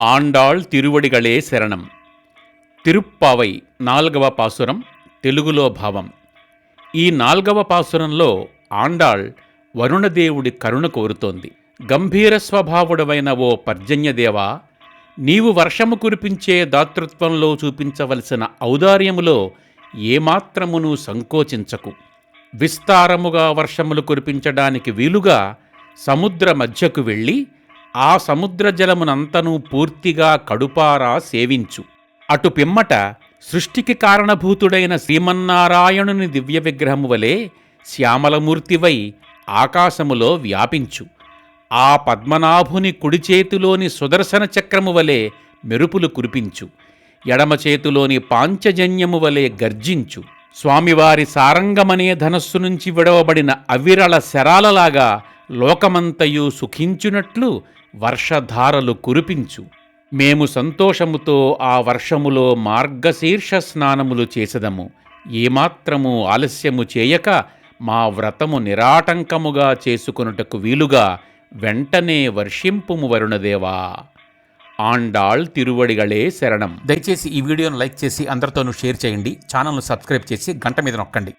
ఆండాళ్ తిరువడిగళే శరణం తిరుప్పావై నాల్గవ పాసురం తెలుగులో భావం ఈ నాల్గవ పాసురంలో ఆండాళ్ వరుణదేవుడి కరుణ కోరుతోంది. గంభీర స్వభావుడవైన ఓ పర్జన్యదేవ నీవు వర్షము కురిపించే దాతృత్వంలో చూపించవలసిన ఔదార్యములో ఏమాత్రమును సంకోచించకు. విస్తారముగా వర్షములు కురిపించడానికి వీలుగా సముద్ర మధ్యకు వెళ్ళి ఆ సముద్ర జలమునంతను పూర్తిగా కడుపారా సేవించు. అటు పిమ్మట సృష్టికి కారణభూతుడైన శ్రీమన్నారాయణుని దివ్య విగ్రహము వలె శ్యామలమూర్తివై ఆకాశములో వ్యాపించు. ఆ పద్మనాభుని కుడి చేతిలోని సుదర్శన చక్రము వలె మెరుపులు కురిపించు. ఎడమ చేతిలోని పాంచజన్యము వలె గర్జించు. స్వామివారి సారంగమనే ధనస్సు నుంచి విడవబడిన అవిరళ శరాలలాగా లోకమంతయు సుఖించునట్లు వర్షధారలు కురిపించు. మేము సంతోషముతో ఆ వర్షములో మార్గశీర్ష స్నానములు చేసదము. ఏమాత్రము ఆలస్యము చేయక మా వ్రతము నిరాటంకముగా చేసుకొనుటకు వీలుగా వెంటనే వర్షింపుము వరుణదేవా. ఆండాళ్ తిరువడిగళే శరణం. దయచేసి ఈ వీడియోను లైక్ చేసి అందరితోనూ షేర్ చేయండి. ఛానల్ను సబ్స్క్రైబ్ చేసి గంట మీద నొక్కండి.